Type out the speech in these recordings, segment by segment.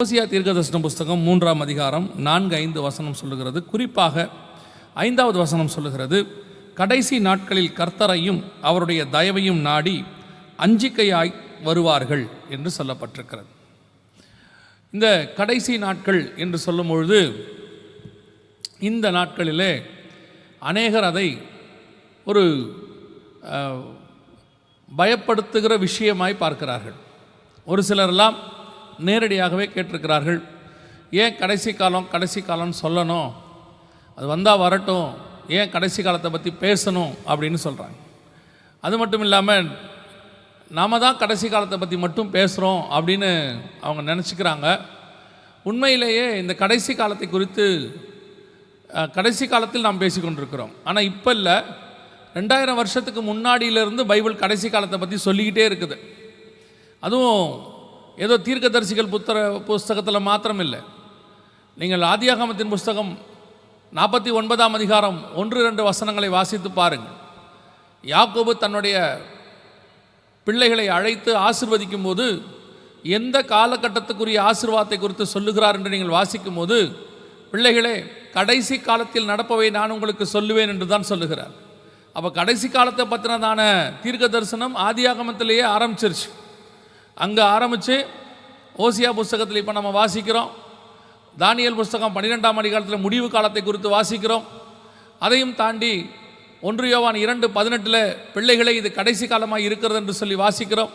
ஓசியா தீர்க்கதர்சன புஸ்தகம் மூன்றாம் அதிகாரம் நான்கு ஐந்து வசனம் சொல்லுகிறது. குறிப்பாக ஐந்தாவது வசனம் சொல்லுகிறது. கடைசி நாட்களில் கர்த்தரையும் அவருடைய தயவையும் நாடி அஞ்சிக்கையாய் வருவார்கள் என்று சொல்லப்பட்டிருக்கிறது. இந்த கடைசி நாட்கள் என்று சொல்லும் பொழுது இந்த நாட்களிலே அநேகர் அதை ஒரு அஹ், பயப்படுத்துகிற விஷயமாய் பார்க்கிறார்கள். ஒரு சிலரெல்லாம் நேரடியாகவே கேட்டிருக்கிறார்கள். ஏன் கடைசி காலம் கடைசி காலம்னு சொல்லணும். அது வந்தால் வரட்டும். ஏன் கடைசி காலத்தை பற்றி பேசணும் அப்படின்னு சொல்கிறாங்க அது மட்டும் இல்லாமல் நாம் தான் கடைசி காலத்தை பற்றி மட்டும் பேசுகிறோம் அப்படின்னு அவங்க நினச்சிக்கிறாங்க. உண்மையிலேயே இந்த கடைசி காலத்தை குறித்து கடைசி காலத்தில் நாம் பேசிக்கொண்டிருக்கிறோம் ஆனால் இப்போ இல்லை. ரெண்டாயிரம் வருஷத்துக்கு முன்னாடியிலேருந்து பைபிள் கடைசி காலத்தை பற்றி சொல்லிக்கிட்டே இருக்குது. அதுவும் ஏதோ தீர்க்கதரிசிகள் புத்தக புஸ்தகத்தில் மாத்திரம் இல்லை நீங்கள் ஆதியாகமத்தின் புஸ்தகம் நாற்பத்தி ஒன்பதாம் அதிகாரம் ஒன்று ரெண்டு வசனங்களை வாசித்து பாருங்கள். யாக்கோபு தன்னுடைய பிள்ளைகளை அழைத்து ஆசிர்வதிக்கும் போது எந்த காலகட்டத்துக்குரிய ஆசிர்வாதத்தை குறித்து சொல்லுகிறார் என்று நீங்கள் வாசிக்கும் போது பிள்ளைகளே கடைசி காலத்தில் நடப்பவை நான் உங்களுக்கு சொல்லுவேன் என்று தான் சொல்லுகிறார். அப்போ கடைசி காலத்தை பற்றினதான தீர்க்க தரிசனம் ஆதியாகமத்திலேயே ஆரம்பிச்சிருச்சு. அங்கே ஆரம்பித்து ஓசியா புஸ்தகத்தில் இப்போ நம்ம வாசிக்கிறோம். தானியல் புஸ்தகம் பன்னிரெண்டாம் அதிகாரத்தில் முடிவு காலத்தை குறித்து வாசிக்கிறோம். அதையும் தாண்டி ஒன்று யோவான் இரண்டு பதினெட்டில் பிள்ளைகளை இது கடைசி காலமாக இருக்கிறது என்று சொல்லி வாசிக்கிறோம்.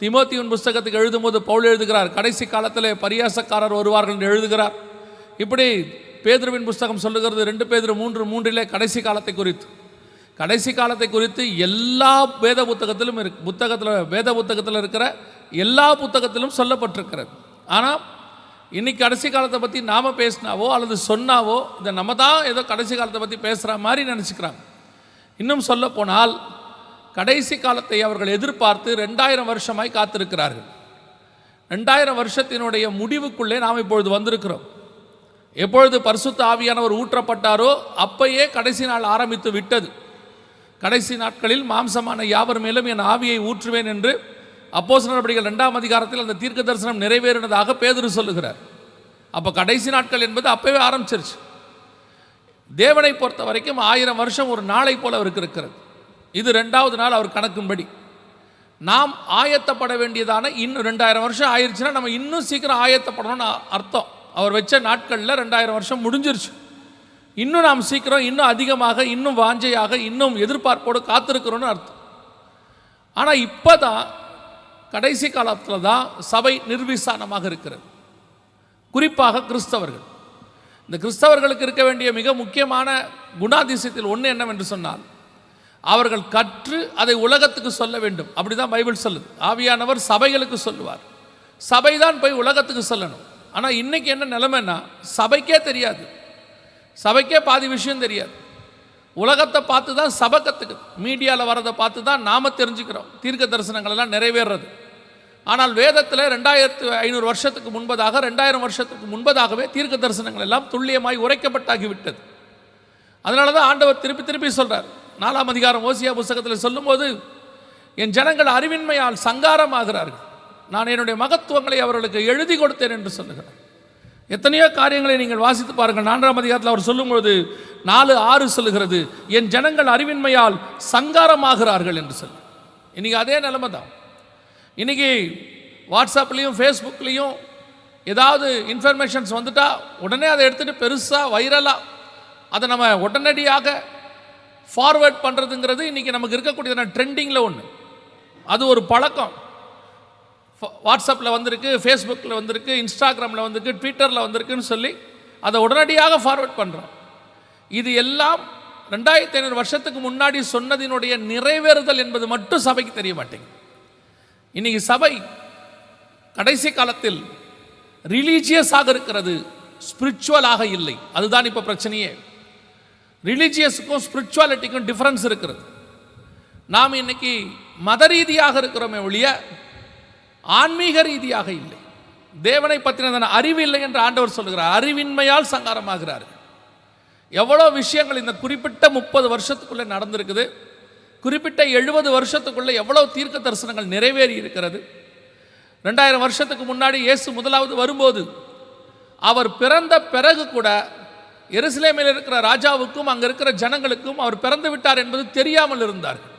திமோத்தியின் புஸ்தகத்துக்கு எழுதும்போது பவுல் எழுதுகிறார் கடைசி காலத்தில் பரியாசக்காரர் வருவார்கள் என்று எழுதுகிறார். இப்படி பேதுருவின் புஸ்தகம் சொல்லுகிறது ரெண்டு பேதுரு மூன்று மூன்றிலே கடைசி காலத்தை குறித்து. கடைசி காலத்தை குறித்து எல்லா வேத புத்தகத்திலும் இருக்கு புத்தகத்தில் வேத புத்தகத்தில் இருக்கிற எல்லா புத்தகத்திலும் சொல்லப்பட்டிருக்கிறது. ஆனால் இன்னைக்கு கடைசி காலத்தை பற்றி நாம் பேசினாவோ அல்லது சொன்னாவோ இதை நம்ம தான் ஏதோ கடைசி காலத்தை பற்றி பேசுகிற மாதிரி நினச்சிக்கிறாங்க. இன்னும் சொல்ல போனால் கடைசி காலத்தை அவர்கள் எதிர்பார்த்து ரெண்டாயிரம் வருஷமாய் காத்திருக்கிறார்கள். ரெண்டாயிரம் வருஷத்தினுடைய முடிவுக்குள்ளே நாம் இப்பொழுது வந்திருக்கிறோம். எப்பொழுது பரிசுத்த ஆவியானவர் ஊற்றப்பட்டாரோ அப்பயே கடைசி நாள் ஆரம்பித்து விட்டது. கடைசி நாட்களில் மாம்சமான யாவர் மேலும் என் ஆவியை ஊற்றுவேன் என்று அப்போஸ் நடவடிக்கைகள் ரெண்டாம் அதிகாரத்தில் அந்த தீர்க்க தரிசனம் நிறைவேறினதாக பேதுரு சொல்லுகிறார். அப்போ கடைசி நாட்கள் என்பது அப்பவே ஆரம்பிச்சிருச்சு. தேவனை பொறுத்த வரைக்கும் ஆயிரம் வருஷம் ஒரு நாளை போல அவருக்கு இருக்கிறது. இது ரெண்டாவது நாள் அவர் கணக்கும்படி. நாம் ஆயத்தப்பட வேண்டியதான இன்னும் ரெண்டாயிரம் வருஷம் ஆயிடுச்சுன்னா நம்ம இன்னும் சீக்கிரம் ஆயத்தப்படணும்னு அர்த்தம். அவர் வச்ச நாட்களில் ரெண்டாயிரம் வருஷம் முடிஞ்சிருச்சு. இன்னும் நாம் சீக்கிரம் இன்னும் அதிகமாக இன்னும் வாஞ்சையாக இன்னும் எதிர்பார்ப்போடு காத்திருக்கிறோன்னு அர்த்தம். ஆனால் இப்போ தான் கடைசி காலத்தில் தான் சபை நிர்விசானமாக இருக்கிறது. குறிப்பாக கிறிஸ்தவர்கள். இந்த கிறிஸ்தவர்களுக்கு இருக்க வேண்டிய மிக முக்கியமான குணாதிசயத்தில் ஒன்று என்னவென்று சொன்னால் அவர்கள் கற்று அதை உலகத்துக்கு சொல்ல வேண்டும். அப்படிதான் பைபிள் சொல்லுது. ஆவியானவர் சபைகளுக்கு சொல்லுவார். சபை தான் போய் உலகத்துக்கு சொல்லணும். ஆனால் இன்றைக்கி என்ன நிலைமைன்னா சபைக்கே தெரியாது. சபைக்கே பாதி விஷயம் தெரியாது. உலகத்தை பார்த்து தான் சபை கற்றுக்குது மீடியாவில் வரதை பார்த்து தான் நாம் தெரிஞ்சுக்கிறோம். தீர்க்க தரிசனங்கள் எல்லாம் நிறைவேறது ஆனால் வேதத்தில் ரெண்டாயிரத்து ஐநூறு வருஷத்துக்கு முன்பதாக ரெண்டாயிரம் வருஷத்துக்கு முன்பதாகவே தீர்க்க தரிசனங்கள் எல்லாம் துல்லியமாய் உரைக்கப்பட்டாகிவிட்டது. அதனால தான் ஆண்டவர் திருப்பி திருப்பி சொல்கிறார் நாலாம் அதிகாரம் ஓசியா புஸ்தகத்தில் சொல்லும்போது என் ஜனங்கள் அறிவின்மையால் சங்காரமாகிறார்கள். நான் என்னுடைய மகத்துவங்களை அவர்களுக்கு எழுதி கொடுத்தேன் என்று சொல்லுகிறேன் எத்தனையோ காரியங்களை நீங்கள் வாசித்து பாருங்கள். நான்காம் அதிகாரத்தில் அவர் சொல்லும்போது நாலு ஆறு சொல்லுகிறது என் ஜனங்கள் அறிவின்மையால் சங்காரமாகிறார்கள் என்று சொல்லி இன்றைக்கி அதே நிலைமை தான். இன்னைக்கு வாட்ஸ்அப்லேயும் ஃபேஸ்புக்லேயும் ஏதாவது இன்ஃபர்மேஷன்ஸ் வந்துட்டால் உடனே அதை எடுத்துகிட்டு பெருசாக வைரலாக அதை நம்ம உடனடியாக ஃபார்வேர்ட் பண்ணுறதுங்கிறது இன்றைக்கி நமக்கு இருக்கக்கூடியதான ட்ரெண்டிங்கில் ஒன்று அது ஒரு பழக்கம். வாட்ஸ்அப்பில் வந்திருக்கு ஃபேஸ்புக்கில் வந்திருக்கு இன்ஸ்டாகிராமில் வந்திருக்கு ட்விட்டரில் வந்திருக்குன்னு சொல்லி அதை உடனடியாக ஃபார்வர்ட் பண்ணுறோம் இது எல்லாம் ரெண்டாயிரத்தி ஐநூறு வருஷத்துக்கு முன்னாடி சொன்னதினுடைய நிறைவேறுதல் என்பது மட்டும் சபைக்கு தெரிய மாட்டேங்குது. இன்னைக்கு சபை கடைசி காலத்தில் ரிலீஜியஸாக இருக்கிறது ஸ்பிரிச்சுவலாக இல்லை. அதுதான் இப்போ பிரச்சனையே. ரிலீஜியஸுக்கும் ஸ்பிரிச்சுவாலிட்டிக்கும் டிஃப்ரென்ஸ் இருக்கிறது. நாம் இன்னைக்கு மத ரீதியாக இருக்கிறோமே ஒழிய ஆன்மீக ரீதியாக இல்லை. தேவனை பற்றினதான அறிவு இல்லை என்று ஆண்டவர் சொல்லுகிறார். அறிவின்மையால் சங்காரமாகிறார். எவ்வளோ விஷயங்கள் இந்த குறிப்பிட்ட முப்பது வருஷத்துக்குள்ளே நடந்திருக்குது. குறிப்பிட்ட எழுபது வருஷத்துக்குள்ளே எவ்வளோ தீர்க்க தரிசனங்கள் நிறைவேறி இருக்கிறது. ரெண்டாயிரம் வருஷத்துக்கு முன்னாடி இயேசு முதலாவது வரும்போது அவர் பிறந்த பிறகு கூட எருசலேமில் இருக்கிற ராஜாவுக்கும் அங்கே இருக்கிற ஜனங்களுக்கும் அவர் பிறந்து விட்டார் என்பது தெரியாமல் இருந்தார்கள்.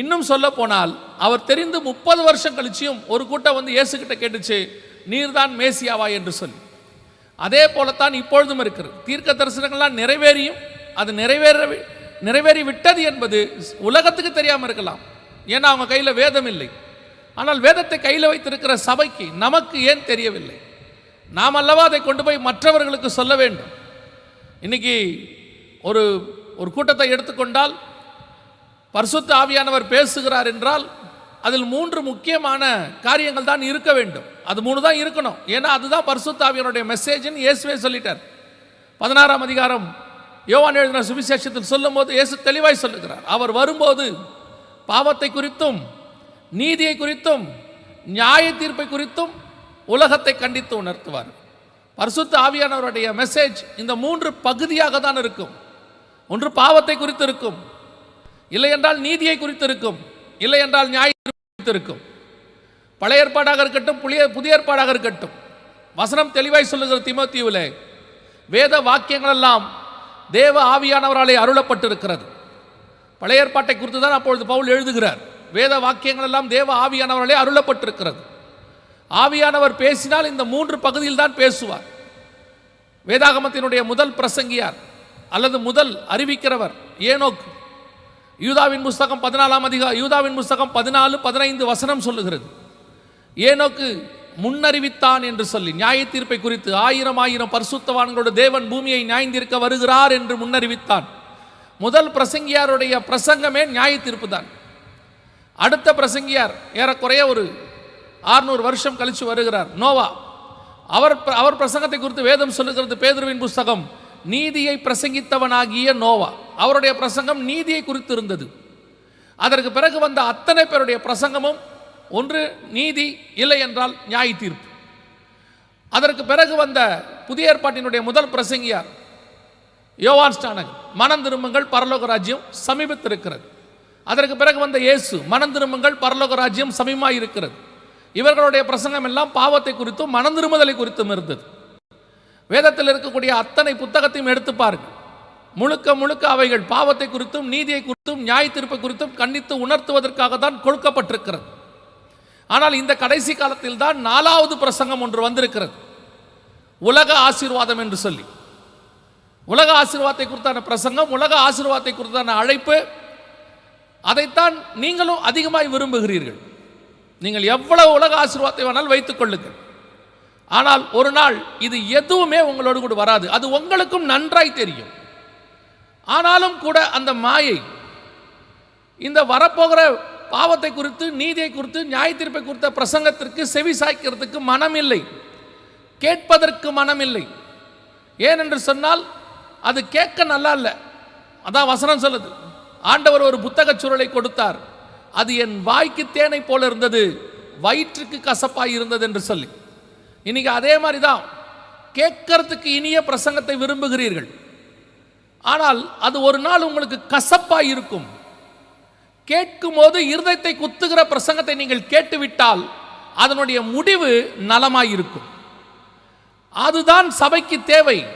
இன்னும் சொல்ல போனால் அவர் தெரிந்து முப்பது வருஷம் கழிச்சியும் ஒரு கூட்டம் வந்து இயேசுகிட்ட கேட்டுச்சு நீர்தான் மேசியாவா? என்று சொல்லி. அதே போலத்தான் இப்பொழுதும் இருக்கிறது. தீர்க்க தரிசனங்கள்லாம் நிறைவேறியும் அது நிறைவேற நிறைவேறி விட்டது என்பது உலகத்துக்கு தெரியாமல் இருக்கலாம். ஏன்னா அவங்க கையில் வேதம் இல்லை. ஆனால் வேதத்தை கையில் வைத்திருக்கிற சபைக்கு நமக்கு ஏன் தெரியவில்லை? நாம் அல்லவா அதை கொண்டு போய் மற்றவர்களுக்கு சொல்ல வேண்டும்? இன்னைக்கு ஒரு ஒரு கூட்டத்தை எடுத்துக்கொண்டால் பரிசுத்த ஆவியானவர் பேசுகிறார் என்றால் அதில் மூன்று முக்கியமான காரியங்கள் தான் இருக்க வேண்டும். அது மூணு தான் இருக்கணும். ஏன்னா அதுதான் பரிசுத்த ஆவியானுடைய மெசேஜ்னு இயேசுவே சொல்லிட்டார். பதினாறாம் அதிகாரம் யோவான் எழுதின சுவிசேஷத்தில் சொல்லும்போது இயேசு தெளிவாய் சொல்லுகிறார். அவர் வரும்போது பாவத்தை குறித்தும் நீதியை குறித்தும் நியாய தீர்ப்பை குறித்தும் உலகத்தை கண்டித்து உணர்த்துவார். பரிசுத்த ஆவியானவருடைய மெசேஜ் இந்த மூன்று பகுதியாக தான் இருக்கும். ஒன்று பாவத்தை குறித்து இருக்கும். இல்லை என்றால் நீதியை குறித்திருக்கும். இல்லை என்றால் நியாய குறித்திருக்கும். பழைய ஏற்பாடாக இருக்கட்டும் புளிய புதிய ஏற்பாடாக இருக்கட்டும். வசனம் தெளிவாய் சொல்லுகிற திமோத்தியுவிலே. வேத வாக்கியங்கள் எல்லாம் தேவ ஆவியானவராலே அருளப்பட்டிருக்கிறது. பழைய ஏற்பாட்டை குறித்து தான் அப்பொழுது பவுல் எழுதுகிறார். வேத வாக்கியங்கள் எல்லாம் தேவ ஆவியானவராலே அருளப்பட்டிருக்கிறது. ஆவியானவர் பேசினால் இந்த மூன்று பகுதியில் தான் பேசுவார். வேதாகமத்தினுடைய முதல் பிரசங்கியார் அல்லது முதல் அறிவிக்கிறவர் ஏனோக்கு. யூதாவின் புஸ்தகம் பதினாலாம் அதிகா யூதாவின் புஸ்தகம் பதினாலு பதினைந்து வசனம் சொல்லுகிறது. ஏனோக்கு முன்னறிவித்தான் என்று சொல்லி நியாய தீர்ப்பை குறித்து ஆயிரம் ஆயிரம் பரிசுத்தவான்களோட தேவன் பூமியை நியாயந்திருக்க வருகிறார் என்று முன்னறிவித்தான். முதல் பிரசங்கியாருடைய பிரசங்கமே நியாய தீர்ப்பு தான். அடுத்த பிரசங்கியார் ஏறக்குறைய ஒரு ஆறுநூறு வருஷம் கழித்து வருகிறார். நோவா அவர் அவர் பிரசங்கத்தை குறித்து வேதம் சொல்லுகிறது பேதுருவின் புஸ்தகம் நீதியை பிரசங்கித்தவனாகிய நோவா. அவருடைய பிரசங்கம் நீதியை குறித்து இருந்தது அதற்கு பிறகு வந்த அத்தனை பேருடைய பிரசங்கமும் ஒன்று நீதி இல்லை என்றால் நியாய தீர்ப்பு. அதற்கு பிறகு வந்த புதிய ஏற்பாட்டினுடைய முதல் பிரசங்கியார் யோவான் ஸ்டானக் மனம் திரும்புங்கள் பரலோக ராஜ்யம் சமீபத்திருக்கிறது. அதற்கு பிறகு வந்த இயேசு மனம் திரும்புங்கள் பரலோக ராஜ்யம் சமீபமாக இருக்கிறது இவர்களுடைய பிரசங்கம் எல்லாம் பாவத்தை குறித்தும் மனம் திரும்புதலை குறித்தும் இருந்தது. வேதத்தில் இருக்கக்கூடிய அத்தனை புத்தகத்தையும் எடுத்து பாருங்கள். முழுக்க முழுக்க அவைகள் பாவத்தை குறித்தும் நீதியை குறித்தும் நியாய திருப்பை குறித்தும் கண்டித்து உணர்த்துவதற்காக தான் கொடுக்கப்பட்டிருக்கிறது. ஆனால் இந்த கடைசி காலத்தில் தான் நாலாவது பிரசங்கம் ஒன்று வந்திருக்கிறது. உலக ஆசீர்வாதம் என்று சொல்லி. உலக ஆசீர்வாதத்தை குறித்தான பிரசங்கம் உலக ஆசீர்வாதத்தை குறித்தான அழைப்பு அதைத்தான் நீங்களும் அதிகமாய் விரும்புகிறீர்கள். நீங்கள் எவ்வளவு உலக ஆசீர்வாதத்தை வேணாலும் வைத்துக் கொள்ளுங்கள். ஆனால் ஒரு நாள் இது எதுவுமே உங்களோடு கூட வராது. அது உங்களுக்கும் நன்றாய் தெரியும். ஆனாலும் கூட அந்த மாயை இந்த வரப்போகிற பாவத்தை குறித்து நீதியை குறித்து நியாயத்தீர்ப்பை குறித்த பிரசங்கத்திற்கு செவி சாய்க்கிறதுக்கு மனம் இல்லை கேட்பதற்கு மனம் இல்லை ஏனென்று சொன்னால் அது கேட்க நல்லா இல்லை. அதான் வசனம் சொல்லுது. ஆண்டவர் ஒரு புத்தகச் சுருளை கொடுத்தார். அது என் வாய்க்கு தேனை போல இருந்தது வயிற்றுக்கு கசப்பாய் இருந்தது என்று சொல்லி. இன்னைக்கு அதே மாதிரி தான் கேட்கறதுக்கு இனிய பிரசங்கத்தை விரும்புகிறீர்கள். ஆனால் அது ஒரு நாள் உங்களுக்கு கசப்பாக இருக்கும். கேட்கும்போது இருதயத்தை குத்துகிற பிரசங்கத்தை நீங்கள் கேட்டுவிட்டால் அதனுடைய முடிவு நலமாயிருக்கும். அதுதான் சபைக்கு தேவை.